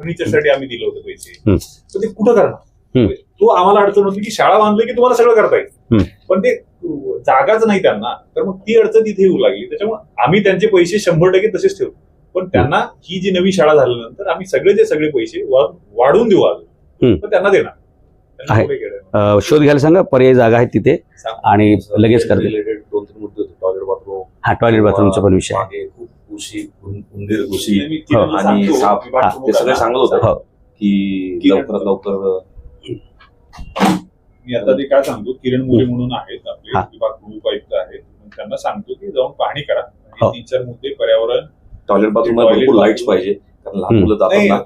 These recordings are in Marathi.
फर्निचरसाठी आम्ही दिलं होतं पैसे. तर ते कुठं करणार. तो आम्हाला अडचण होती की शाळा बांधली की तुम्हाला सगळं करता. येईल. पण ते जागाच नाही त्यांना. तर मग ती अडचण तिथे येऊ लागली. त्याच्यामुळे आम्ही त्यांचे पैसे शंभर टक्के तसेच ठेवू पण त्यांना ही जी नवी शाळा झाल्यानंतर आम्ही सगळे जे सगळे पैसे वाढवून देऊ आज. हम्म. तर त्यांना देणार. आहे. शोध घ्यायला सांगा पर्यायी जागा आहेत तिथे. आणि लगेच रिलेटेड दोन तीन मुद्दे होते. टॉयलेट बाथरूम हा टॉयलेट बाथरूमचा पण विषय आहे. मागे खूप उशी. उं- उंदीर घुशी मी किरणला आणि साप हा, ते सगळे सांगत होते. हो. की किरण- लवकरात लवकर मी आता ते काय सांगतो किरण मोरे म्हणून आहेत आपले हा. विभाग प्रमुख आयुक्त आहेत. त्यांना सांगतो की जाऊन पाहणी करा. हो. तीन चार मुद्दे पर्यावरण टॉयलेट बाथरूम भरपूर लाईट्स. पाहिजे. कारण लहान. मुलं जातात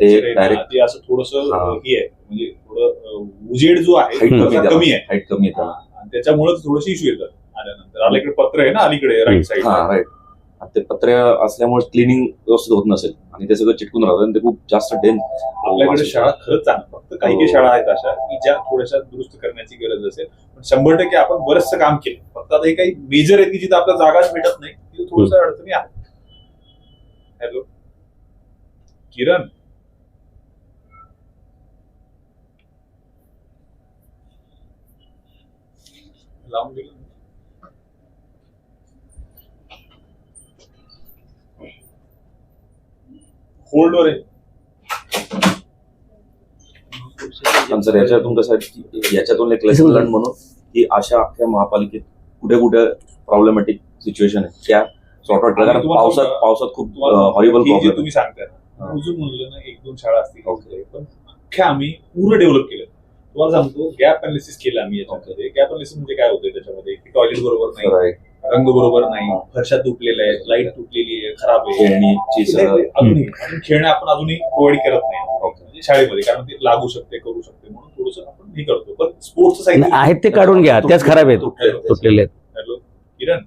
ते ते असं थोडस हा. हे आहे. म्हणजे थोडं उजेड जो आहे कमी आहे. हाईट कमी आहे हा, त्याच्यामुळे थोडस इश्यू येतात आल्यानंतर. अलीकडे पत्र आहे ना अलीकडे राईट साईड हा राईट ते पत्र्या असल्यामुळे क्लिनिंग व्यवस्थित होत नसेल. आणि ते सगळं चिटकून राहतं आणि ते खूप जास्त डेन आपल्याकडे शाळा खरंच चांगल्या फक्त काही काही हो. शाळा आहेत अशा की ज्या थोड्याशा दुरुस्त करण्याची गरज असेल. पण शंभर टक्के आपण बरंचसं काम केलं. फक्त आता हे काही मेजर आहे की जिथं आपल्या जागाच भेटत नाही तिथं थोडस अडचणी आहेत. हॅलो किरण? लावून दिलं. होल्डवर आहे. सर याच्यातून कसं आहे की याच्यातून एक लेसन लर्न म्हणून की अशा अख्ख्या महापालिकेत कुठे कुठे प्रॉब्लेमॅटिक सिच्युएशन आहे. त्या सॉर्ट आउट कारण पावसात पावसात खूप हॉरिबल तुम्ही सांगताय. अजून म्हणलं ना एक दोन शाळा असतील. पण अख्ख्या आम्ही पूर्ण डेव्हलप केलं. तुम्हाला सांगतो गॅप अनालिसिस केलं आम्ही याच्यामध्ये. गॅप अनालिसिस म्हणजे काय होतंय त्याच्यामध्ये? की टॉयलेट बरोबर नाही. रंग बरोबर नाही. हा. फरशा तुटलेल्या आहेत लाइट तुटलेली आहे खराब आहे. खेळणीची सगळं अजूनही अजून खेळणे आपण अजूनही प्रोव्हाइड करत नाही. म्हणजे शाळेमध्ये कारण ते लागू शकते करू शकते. म्हणून थोडस आपण हे करतो. पण स्पोर्ट्स नाही, आहेत ते काढून घ्या. त्याच खराब आहेत. तुटलेले आहेत. हॅलो. किरण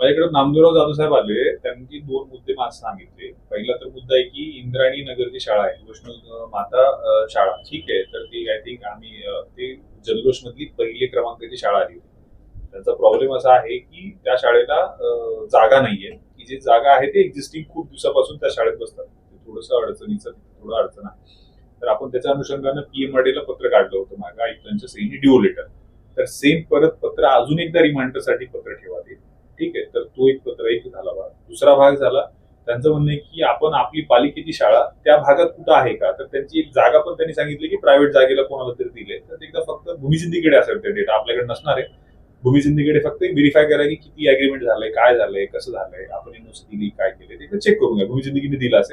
माझ्याकडे नामदेवराव जाधव साहेब आले. त्यांनी दोन मुद्दे मला सांगितले. पहिला तर मुद्दा आहे की इंद्रायणी नगर जी शाळा आहे वैष्णव माता अं, शाळा ठीक आहे. तर ती आय थिंक आम्ही अं, ते जल्लोष मधली पहिली क्रमांकाची शाळा आली होती. त्यांचा प्रॉब्लेम असा आहे की त्या शाळेला जागा नाहीये. की जी जागा आहे ते एक्झिस्टिंग खूप दिवसापासून त्या शाळेत बसतात. थोडस अडचणीचं थोडं अडचण आहे. तर आपण त्याच्या अनुषंगानं पीएमआरडीला पत्र काढलं होतं मागं. आयुक्तांच्या सहीने ड्यू लेटर तर सेम परत पत्र अजून एकदा रिमाइंडरसाठी पत्र ठेवा ते. ठीक आहे? तर तो एक पत्र एक झाला भाग दुसरा भाग झाला. त्यांचं म्हणणं आहे की आपण आपली पालिकेची शाळा त्या भागात कुठं आहे का? तर त्यांची एक जागा पण त्यांनी सांगितली की प्रायव्हेट जागेला कोणाला तरी दिले तर एकदा फक्त भूमिसिद्धीकडे असेल ते डेटा आपल्याकडे नसणार आहे. भूमिसिंधीकडे फक्त व्हेरीफाय करा की किती अग्रीमेंट झालंय काय झालंय कसं झालंय आपण एनओसी दिली काय केलं ते चेक करून घ्या जिंदगीने दिलं असेल.